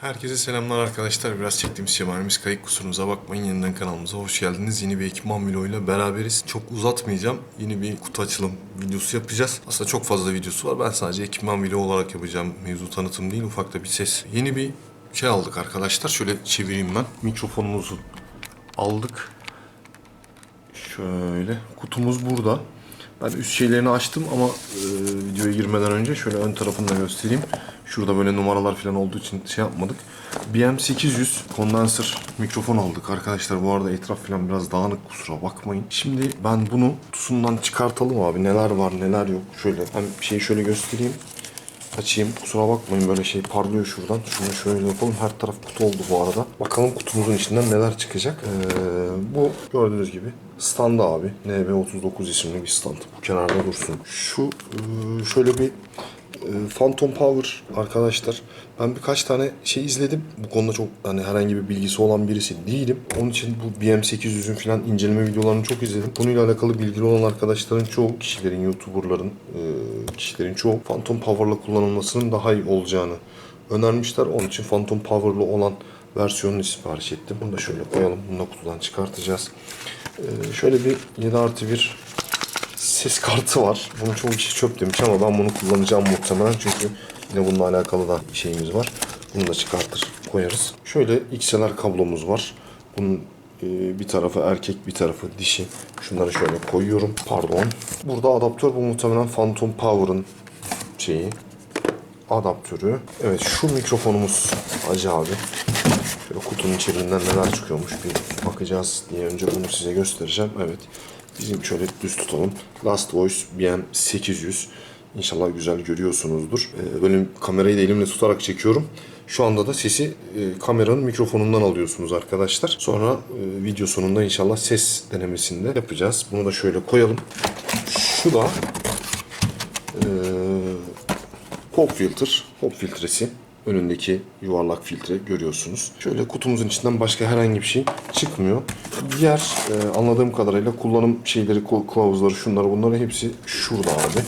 Herkese selamlar arkadaşlar. Biraz çektiğimiz şemalimiz kayık kusurunuza bakmayın. Yeniden kanalımıza hoş geldiniz. Yeni bir ekipman vloguyla beraberiz. Çok uzatmayacağım. Yeni bir kutu açılım videosu yapacağız. Aslında çok fazla videosu var. Ben sadece ekipman vlogu olarak yapacağım. Mevzu tanıtım değil, ufak da bir ses. Yeni bir şey aldık arkadaşlar. Şöyle çevireyim ben. Mikrofonumuzu aldık. Şöyle kutumuz burada. Ben üst şeylerini açtım ama e, videoya girmeden önce şöyle ön tarafını da göstereyim. Şurada böyle numaralar falan olduğu için şey yapmadık. BM800 kondansör mikrofon aldık arkadaşlar. Bu arada etraf falan biraz dağınık kusura bakmayın. Şimdi ben bunu kutusundan çıkartalım abi. Neler var neler yok. Şöyle hem şeyi şöyle göstereyim. Açayım. Kusura bakmayın böyle şey parlıyor şuradan. Şunu şöyle yapalım. Her taraf kutu oldu bu arada. Bakalım kutumuzun içinden neler çıkacak. Ee, bu gördüğünüz gibi standı abi. NB39 isimli bir stand. Bu kenarda dursun. Şu e, şöyle bir Phantom Power arkadaşlar. Ben birkaç tane şey izledim. Bu konuda çok hani herhangi bir bilgisi olan birisi değilim. Onun için bu BM800'ün falan inceleme videolarını çok izledim. Konuyla alakalı bilgili olan arkadaşların çoğu, kişilerin, YouTuber'ların, e, kişilerin çoğu Phantom Power'la kullanılmasının daha iyi olacağını önermişler. Onun için Phantom Power'lı olan versiyonunu sipariş ettim. Bunu da şöyle koyalım. Bunu da kutudan çıkartacağız. E, şöyle bir 7 artı 1 ses kartı var. Bunu çoğu kişi çöp demiş ama ben bunu kullanacağım muhtemelen çünkü yine bununla alakalı da bir şeyimiz var. Bunu da çıkartır koyarız. Şöyle XLR kablomuz var. Bunun e, bir tarafı erkek bir tarafı dişi. Şunları şöyle koyuyorum. Pardon. Burada adaptör bu muhtemelen Phantom Power'ın şeyi. Adaptörü. Evet şu mikrofonumuz Hacı abi. Şöyle kutunun içerisinden neler çıkıyormuş bir bakacağız diye önce bunu size göstereceğim. Evet. Bizim şöyle düz tutalım. Last Voice BM800. İnşallah güzel görüyorsunuzdur. Ee, böyle kamerayı da elimle tutarak çekiyorum. Şu anda da sesi e, kameranın mikrofonundan alıyorsunuz arkadaşlar. Sonra e, video sonunda inşallah ses denemesinde yapacağız. Bunu da şöyle koyalım. Şu da e, pop filter, pop filtresi. Önündeki yuvarlak filtre görüyorsunuz. Şöyle kutumuzun içinden başka herhangi bir şey çıkmıyor. Diğer e, anladığım kadarıyla kullanım şeyleri, kılavuzları, şunları bunları hepsi şurada abi.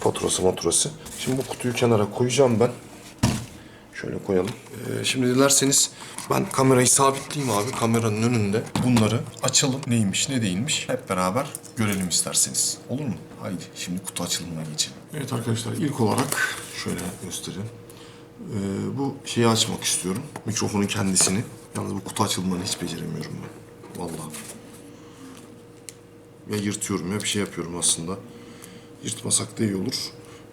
Faturası maturası. Şimdi bu kutuyu kenara koyacağım ben. Şöyle koyalım. Ee, şimdi dilerseniz ben kamerayı sabitleyeyim abi. Kameranın önünde bunları açalım. Neymiş ne değilmiş hep beraber görelim isterseniz. Olur mu? Haydi şimdi kutu açılımına geçelim. Evet arkadaşlar ilk olarak şöyle göstereyim. Ee, bu şeyi açmak istiyorum. Mikrofonun kendisini. Yalnız bu kutu açılımını hiç beceremiyorum ben. Vallahi. Ya yırtıyorum ya bir şey yapıyorum aslında. Yırtmasak da iyi olur.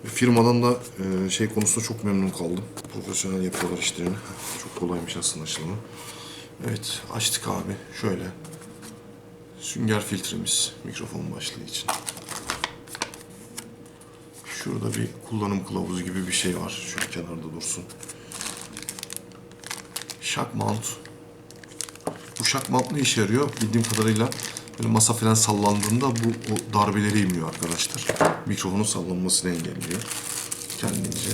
Ve Firmadan da e, şey konusunda çok memnun kaldım. Profesyonel yapıyorlar işlerini. Çok kolaymış aslında açılımı. Evet açtık abi. Şöyle. Sünger filtremiz mikrofon başlığı için. Şurada bir kullanım kılavuzu gibi bir şey var. Şöyle kenarda dursun. Shock mount. Bu shock mount ne işe yarıyor? Bildiğim kadarıyla böyle masa falan sallandığında bu o darbeleri emiyor arkadaşlar. Mikrofonun sallanmasını engelliyor. Kendince.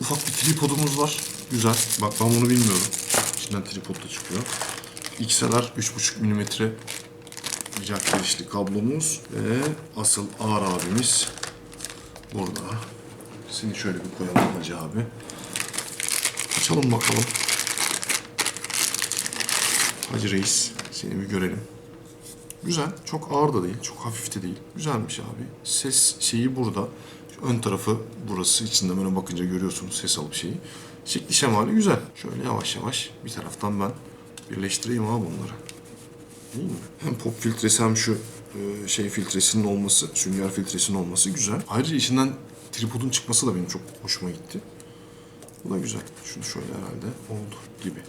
Ufak bir tripodumuz var. Güzel. Bak ben bunu bilmiyorum. İçinden tripod da çıkıyor. XLR 3.5 milimetre jack girişli kablomuz ve asıl ağır abimiz burada. Seni şöyle bir koyalım Hacı abi. Açalım bakalım. Hacı Reis seni bir görelim. Güzel. Çok ağır da değil. Çok hafif de değil. Güzelmiş abi. Ses şeyi burada. Şu ön tarafı burası. İçinde böyle bakınca görüyorsunuz ses alıp şeyi. Şekli şemali güzel. Şöyle yavaş yavaş bir taraftan ben birleştireyim abi bunları. Değil mi? Hem pop filtresi hem şu şey filtresinin olması, sünger filtresinin olması güzel. Ayrıca içinden tripodun çıkması da benim çok hoşuma gitti. Bu da güzel. Şunu şöyle herhalde oldu gibi.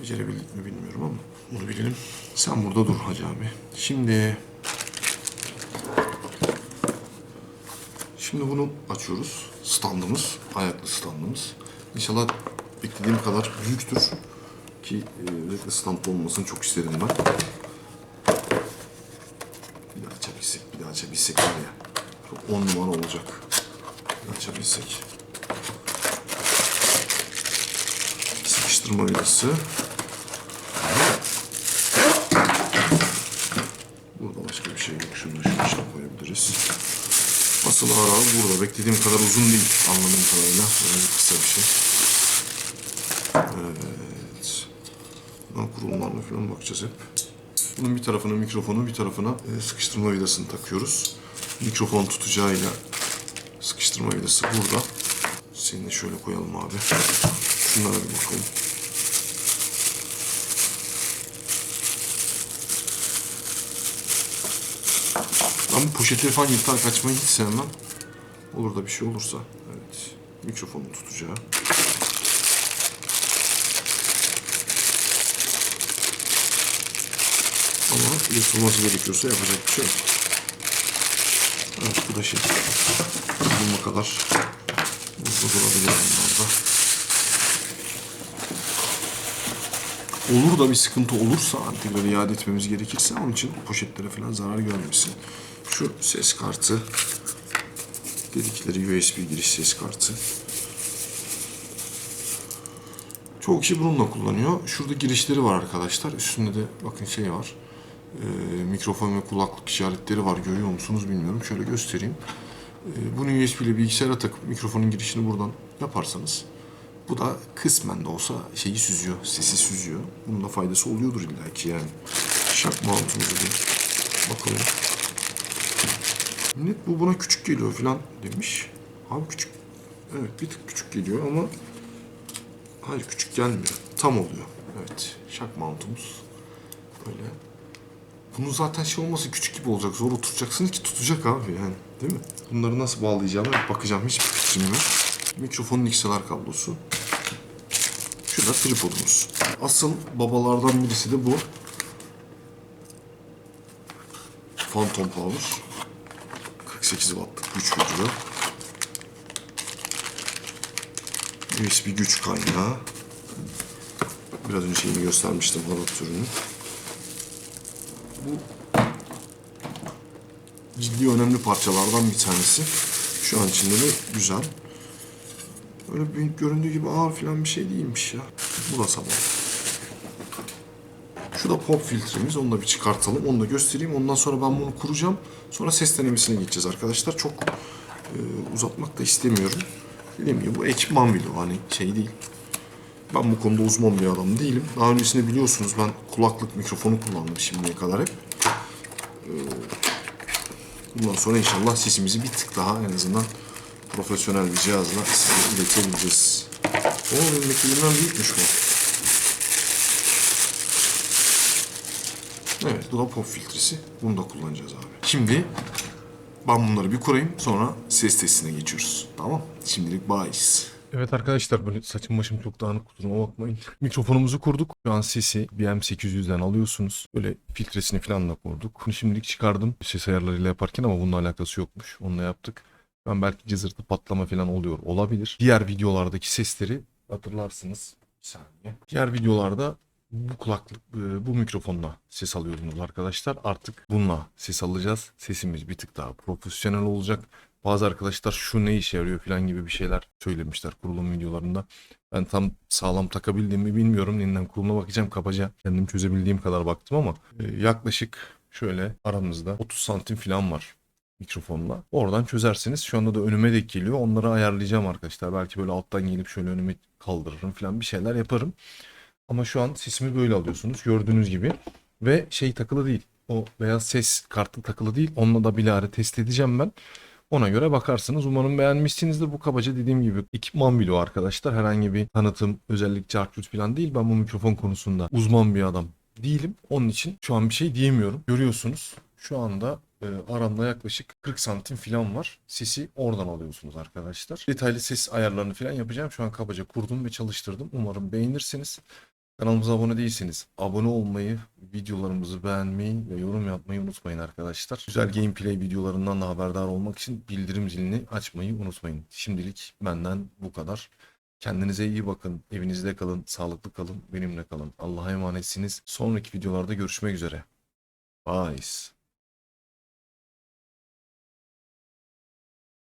Becerebildik mi bilmiyorum ama bunu bilelim. Sen burada dur Hacı abi. Şimdi... Şimdi bunu açıyoruz. Standımız, ayaklı standımız. İnşallah beklediğim kadar büyüktür. Ki e, özellikle standlı olmasını çok istedim ben. Bir daha açabilsek, açabilsek var ya. Çok on numara olacak. Açabilsek. Sıkıştırma vidası. Burada başka bir şey yok. Şunu da şunun içine koyabiliriz. Asıl ağır burada. Beklediğim kadar uzun değil anladığım kadarıyla. Birazcık kısa bir şey. Evet. Bundan kurulumlarına falan bakacağız hep. Bunun bir tarafına mikrofonu, bir tarafına e, sıkıştırma vidasını takıyoruz. Mikrofon tutacağıyla sıkıştırma vidası burada. Seni de şöyle koyalım abi. Şunlara bir bakalım. Ben bu poşetleri falan yırtar kaçmayı hiç sevmem. Olur da bir şey olursa. Evet. Mikrofonu tutacağı. Ama yırtılması gerekiyorsa yapacak bir şey yok. Evet bu da şey. Bulma kadar uzun durabilir bunlar da. Olur da bir sıkıntı olursa tekrar iade etmemiz gerekirse onun için poşetlere falan zarar görmesin. Şu ses kartı. Dedikleri USB giriş ses kartı. Çoğu kişi bununla kullanıyor. Şurada girişleri var arkadaşlar. Üstünde de bakın şey var. Ee, mikrofon ve kulaklık işaretleri var. Görüyor musunuz bilmiyorum. Şöyle göstereyim. Ee, bunu USB ile bilgisayara takıp mikrofonun girişini buradan yaparsanız bu da kısmen de olsa şeyi süzüyor, sesi süzüyor. Bunun da faydası oluyordur illa ki yani. Şak mountumuzu bir bakalım. Millet bu buna küçük geliyor falan demiş. Abi küçük. Evet bir tık küçük geliyor ama hayır küçük gelmiyor. Tam oluyor. Evet. Şak mount'umuz. Böyle. Bunun zaten şey olması küçük gibi olacak. Zor oturacaksınız ki tutacak abi yani. Değil mi? Bunları nasıl bağlayacağımı hep bakacağım. Hiçbir fikrim yok. Mikrofonun XLR kablosu. Şu da tripodumuz. Asıl babalardan birisi de bu. Phantom Power. 48 wattlık güç veriyor. USB güç kaynağı. Biraz önce şeyini göstermiştim adaptörünü. Bu ciddi önemli parçalardan bir tanesi. Şu an içinde de güzel. Öyle büyük göründüğü gibi ağır falan bir şey değilmiş ya. Bu da sabah. Şu da pop filtremiz. Onu da bir çıkartalım. Onu da göstereyim. Ondan sonra ben bunu kuracağım. Sonra ses denemesine geçeceğiz arkadaşlar. Çok e, uzatmak da istemiyorum. Dediğim gibi bu ekipman video. Hani şey değil. Ben bu konuda uzman bir adam değilim. Daha öncesinde biliyorsunuz ben kulaklık mikrofonu kullandım şimdiye kadar hep. Ee, Bundan sonra inşallah sesimizi bir tık daha en azından profesyonel bir cihazla size iletebileceğiz. O beklediğimden büyükmüş bu. Evet, bu da pop filtresi. Bunu da kullanacağız abi. Şimdi ben bunları bir kurayım. Sonra ses testine geçiyoruz. Tamam. Şimdilik bye. Evet arkadaşlar böyle saçım başım çok dağınık kusuruma bakmayın. Mikrofonumuzu kurduk. Şu an sesi BM800'den alıyorsunuz. Böyle filtresini falan da kurduk. Bunu şimdilik çıkardım ses ayarlarıyla yaparken ama bununla alakası yokmuş. Onunla yaptık. Ben belki cızırtı patlama falan oluyor olabilir. Diğer videolardaki sesleri hatırlarsınız. Bir saniye. Diğer videolarda bu kulaklık, e, bu mikrofonla ses alıyordunuz arkadaşlar. Artık bununla ses alacağız. Sesimiz bir tık daha profesyonel olacak. Bazı arkadaşlar şu ne işe yarıyor falan gibi bir şeyler söylemişler kurulum videolarında. Ben tam sağlam takabildiğimi bilmiyorum. Yeniden kuruluma bakacağım kabaca. Kendim çözebildiğim kadar baktım ama e, yaklaşık şöyle aramızda 30 santim falan var mikrofonla. Oradan çözersiniz. Şu anda da önüme denk geliyor. Onları ayarlayacağım arkadaşlar. Belki böyle alttan gelip şöyle önüme kaldırırım falan bir şeyler yaparım. Ama şu an sesimi böyle alıyorsunuz gördüğünüz gibi. Ve şey takılı değil. O beyaz ses kartı takılı değil. Onunla da bilahare test edeceğim ben. Ona göre bakarsınız. Umarım beğenmişsinizdir. Bu kabaca dediğim gibi ekipman video arkadaşlar. Herhangi bir tanıtım, özellik, çarpıt falan değil. Ben bu mikrofon konusunda uzman bir adam değilim. Onun için şu an bir şey diyemiyorum. Görüyorsunuz şu anda e, aramda yaklaşık 40 santim falan var. Sesi oradan alıyorsunuz arkadaşlar. Detaylı ses ayarlarını falan yapacağım. Şu an kabaca kurdum ve çalıştırdım. Umarım beğenirsiniz. Kanalımıza abone değilseniz abone olmayı, videolarımızı beğenmeyi ve yorum yapmayı unutmayın arkadaşlar. Güzel gameplay videolarından da haberdar olmak için bildirim zilini açmayı unutmayın. Şimdilik benden bu kadar. Kendinize iyi bakın, evinizde kalın, sağlıklı kalın, benimle kalın. Allah'a emanetsiniz. Sonraki videolarda görüşmek üzere. Bye.